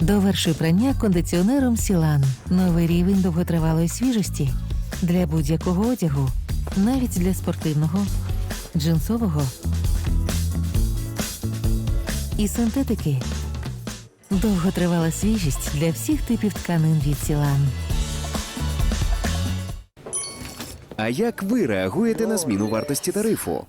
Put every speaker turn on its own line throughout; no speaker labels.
Довершуй прання кондиціонером Сілан. Новий рівень довготривалої свіжості для будь-якого одягу, навіть для спортивного, джинсового і синтетики. Довготривала свіжість для всіх типів тканин від Сілан.
А як ви реагуєте на зміну вартості тарифу?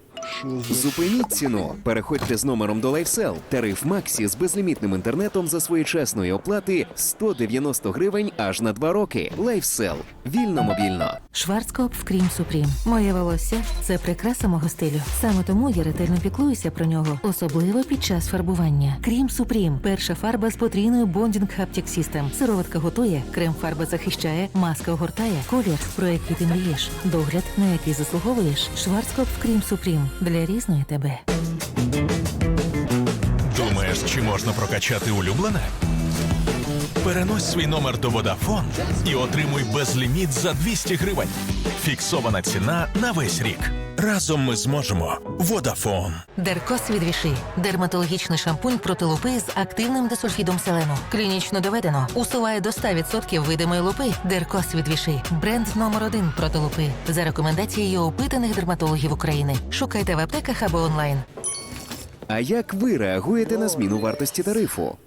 Зупиніть ціну. Переходьте з номером до LifeSell. Тариф Максі з безлімітним інтернетом за своєчасної оплати 190 гривень аж на 2 роки. LifeSell. Вільно мобільно.
Шварцкоп в Крім Супрім. Моє волосся це прикраса мого стилю. Саме тому я ретельно піклуюся про нього, особливо під час фарбування. Крім Супрім перша фарба з потрійною Bonding Haptic System. Сироватка готує, крем-фарба захищає, маска огортає, колір, про який ти мрієш, догляд, на який заслуговуєш. Шварцкоп в Крім Супрім для різної тебе.
Думаєш, чи можна прокачати улюблене? Перенось свій номер до Vodafone і отримуй безліміт за 200 гривень. Фіксована ціна на весь рік. Разом ми зможемо. Vodafone.
Деркос від. Дерматологічний шампунь проти лупи з активним десульфідом селену. Клінічно доведено. Усуває до 100% видимої лупи. Деркос від. Бренд номер один проти лупи. За рекомендацією опитаних дерматологів України. Шукайте в аптеках або онлайн.
А як ви реагуєте на зміну вартості тарифу?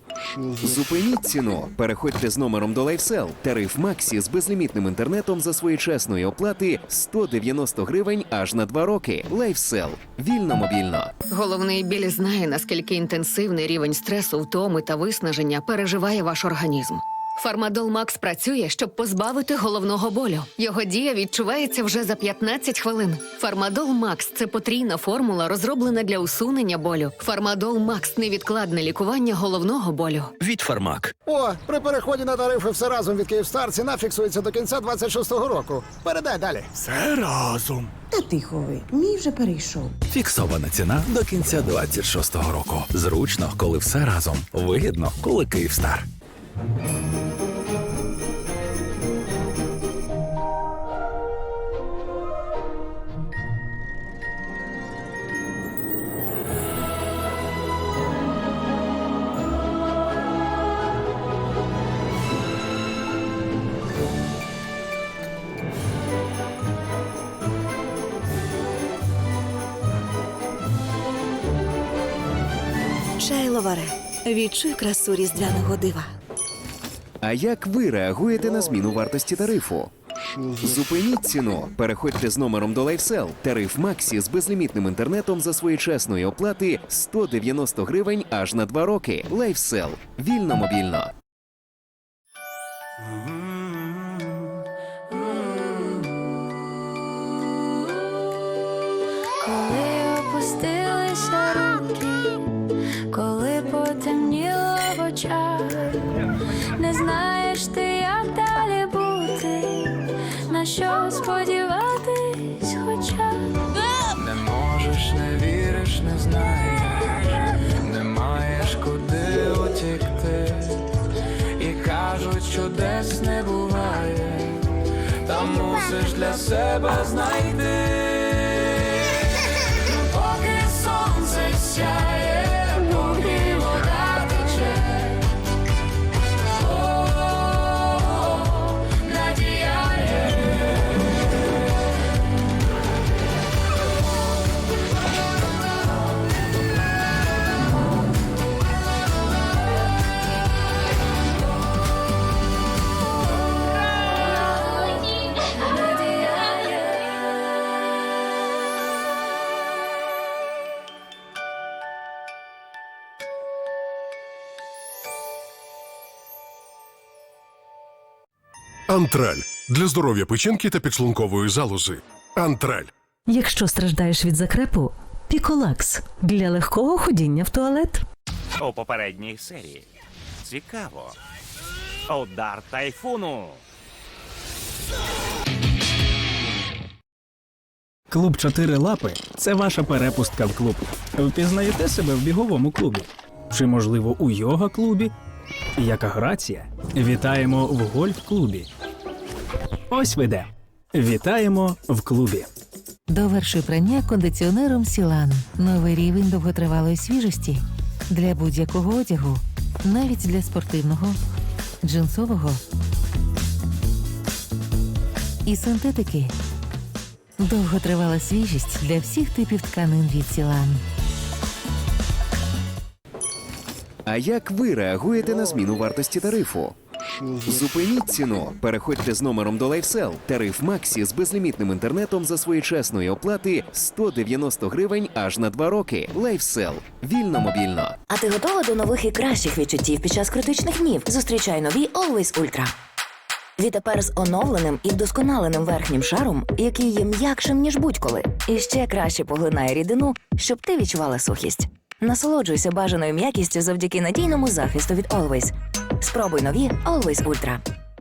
Зупиніть ціну. Переходьте з номером до LifeSell. Тариф Максі з безлімітним інтернетом за своєчасної оплати 190 гривень аж на 2 роки. LifeSell. Вільно мобільно.
Головний біль знає, наскільки інтенсивний рівень стресу, втоми та виснаження переживає ваш організм. Фармадол Макс працює, щоб позбавити головного болю. Його дія відчувається вже за 15 хвилин. Фармадол Макс це потрійна формула, розроблена для усунення болю. Фармадол Макс невідкладне лікування головного болю.
від Фармак.
О, при переході на тарифи все разом від Київстар ціна фіксується до кінця 26-го року. Передай далі.
Все разом.
Та тихо ви, мій вже перейшов.
Фіксована ціна до кінця 26-го року. Зручно, коли все разом. Вигідно, коли Київстар.
Шайловаре, відчуй красу різдвяного дива.
А як ви реагуєте на зміну вартості тарифу? Зупиніть ціну. Переходьте з номером до LifeSell. Тариф Максі з безлімітним інтернетом за своєчасної оплати 190 гривень аж на 2 роки. LifeSell. Вільно мобільно.
Знаєш ти, як далі бути, на що сподіватись, хоча
Не можеш, не віриш, не знаєш, не маєш куди утікти, і кажуть, чудес не буває, та мусиш для себе знайти. Поки сонце сяє,
Антраль для здоров'я печінки та підшлункової залози. Антраль.
Якщо страждаєш від закрепу, піколакс для легкого ходіння в туалет.
У попередній серії. Цікаво. Удар тайфуну.
Клуб «Чотири лапи це ваша перепустка в клуб. Впізнаєте себе в біговому клубі? Чи, можливо, у йога-клубі? Яка грація? Вітаємо в гольф-клубі. Ось ви де. Вітаємо в клубі.
Довершуй прання кондиціонером Сілан. Новий рівень довготривалої свіжості для будь-якого одягу, навіть для спортивного, джинсового і синтетики. Довготривала свіжість для всіх типів тканин від Сілан.
А як ви реагуєте на зміну вартості тарифу? Зупиніть ціну. Переходьте з номером до LifeSell. Тариф Максі з безлімітним інтернетом за своєчасної оплати 190 гривень аж на 2 роки. LifeSell. Вільно мобільно.
А ти готова до нових і кращих відчуттів під час критичних днів? Зустрічай нові Always Ultra. Відтепер з оновленим і вдосконаленим верхнім шаром, який є м'якшим, ніж будь-коли, і ще краще поглинає рідину, щоб ти відчувала сухість. Насолоджуйся бажаною м'якістю завдяки надійному захисту від Always. Спробуй нові Always Ultra.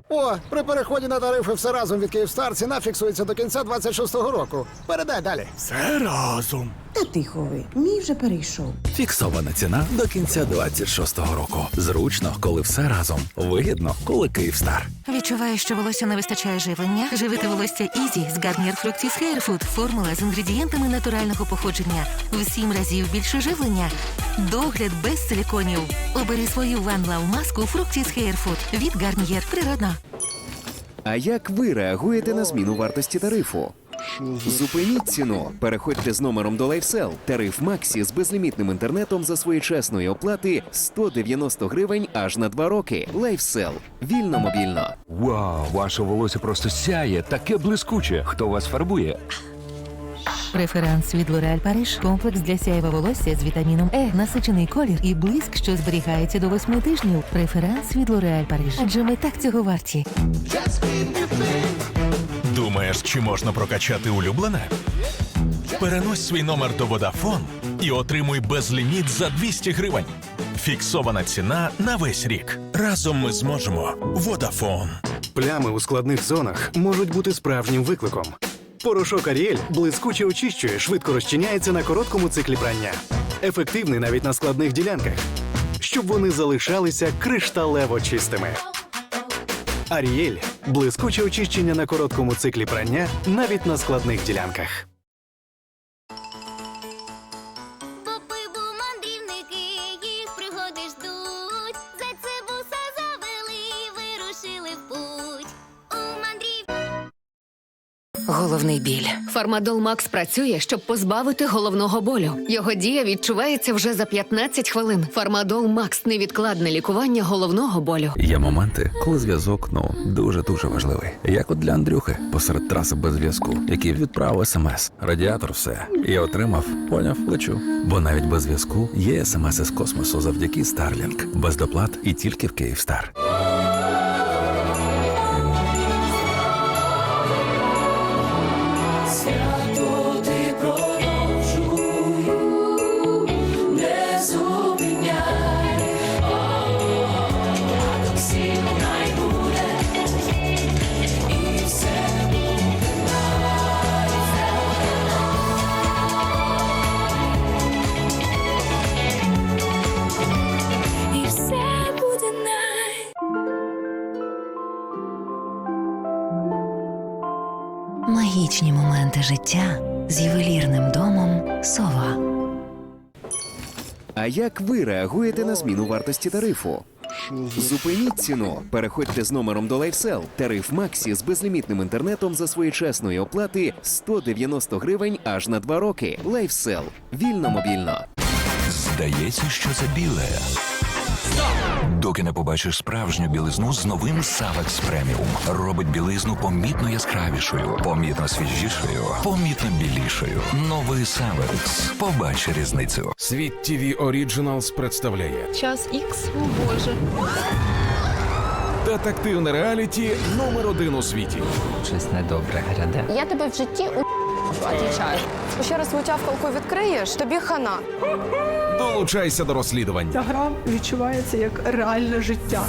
О, при переході на тарифи все разом від Київстар ціна фіксується до кінця 26-го року. Передай далі.
Все разом.
Та тихо ви, мій вже перейшов.
Фіксована ціна до кінця 26-го року. Зручно, коли все разом. Вигідно, коли Київстар.
Відчуваю, що волосся не вистачає живлення. Живити волосся Ізі з Garnier Fructis Hair Food. Формула з інгредієнтами натурального походження. В сім разів більше живлення. Догляд без силіконів. Обери свою One Love маску Fructis Hair Food від Garnier. Природно.
А як ви реагуєте на зміну вартості тарифу? Зупиніть ціну. Переходьте з номером до LifeSell. Тариф Максі з безлімітним інтернетом за своєчасної оплати 190 гривень аж на 2 роки. LifeSell. Вільно мобільно.
Вау, ваше волосся просто сяє, таке блискуче. Хто вас фарбує?
Преферанс від L'Oréal Paris. Комплекс для сяєва волосся з вітаміном Е. Насичений колір і блиск, що зберігається до восьми тижнів. Преферанс від L'Oréal Paris. Адже ми так цього варті.
Думаєш, чи можна прокачати улюблене? Перенось свій номер до Vodafone і отримуй безліміт за 200 гривень. Фіксована ціна на весь рік. Разом ми зможемо. Vodafone.
Плями у складних зонах можуть бути справжнім викликом. Порошок Аріель блискуче очищує, швидко розчиняється на короткому циклі прання. Ефективний навіть на складних ділянках, щоб вони залишалися кришталево чистими. Аріель блискуче очищення на короткому циклі прання навіть на складних ділянках.
Головний біль. Фармадол Макс працює, щоб позбавити головного болю. Його дія відчувається вже за 15 хвилин. Фармадол Макс невідкладне лікування головного болю.
Є моменти, коли зв'язок ну дуже дуже важливий. Як от для Андрюхи посеред траси без зв'язку, який відправив смс. Радіатор все і отримав, поняв, лечу. Бо навіть без зв'язку є смс із космосу завдяки Starlink. без доплат і тільки в Київстар.
Магічні моменти життя з ювелірним домом Сова.
А як ви реагуєте на зміну вартості тарифу? Зупиніть ціну. Переходьте з номером до LifeSell. Тариф Максі з безлімітним інтернетом за своєчасної оплати 190 гривень аж на 2 роки. LifeSell. Вільно мобільно.
Здається, що це біле.
Доки не побачиш справжню білизну з новим Савекс Преміум. Робить білизну помітно яскравішою, помітно свіжішою, помітно білішою. Новий Савекс. Побач різницю.
Світ ТВ Оріджиналс представляє
Час ікс, о боже.
детективне реаліті номер один у світі.
Щось недобре гряде.
Я тебе в житті у отвічаю. Ще раз витявкалку відкриєш, тобі хана.
Долучайся до розслідування.
Ця гра відчувається як реальне життя.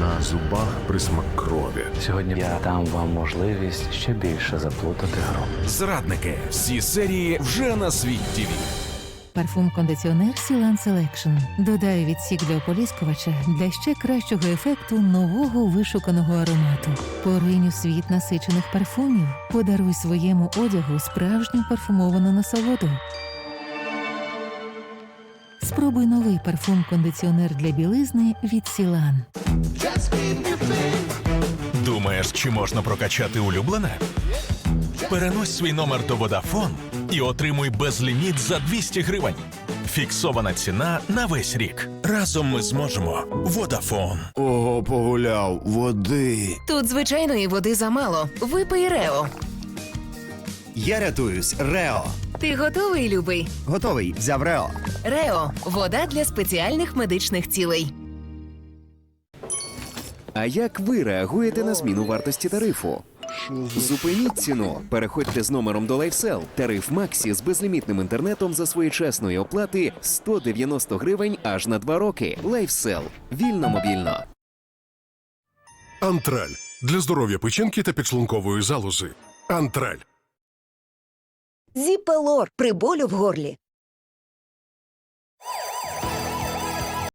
На зубах присмак крові.
Сьогодні я дам вам можливість ще більше заплутати гру.
Зрадники. Всі серії вже на світ ТВ.
Парфум кондиціонер Сілан Селекшн додає відсік для ополіскувача для ще кращого ефекту нового вишуканого аромату. Поринь у світ насичених парфумів. Подаруй своєму одягу справжню парфумовану насолоду. Спробуй новий парфум-кондиціонер для білизни від Сілан.
Думаєш, чи можна прокачати улюблене? Перенось свій номер до Vodafone і отримуй безліміт за 200 гривень. Фіксована ціна на весь рік. Разом ми зможемо. Vodafone.
Ого, погуляв, води.
Тут звичайної води замало. Випий Рео.
Я рятуюсь, Рео.
Ти готовий, любий?
Готовий, взяв Рео.
Рео вода для спеціальних медичних цілей.
А як ви реагуєте на зміну вартості тарифу? Зупиніть ціну. Переходьте з номером до LifeSell. Тариф Максі з безлімітним інтернетом за своєчасної оплати 190 гривень аж на 2 роки. LifeSell. Вільно мобільно.
Антраль для здоров'я печінки та підшлункової залози. Антраль.
Зіпелор при болю в горлі.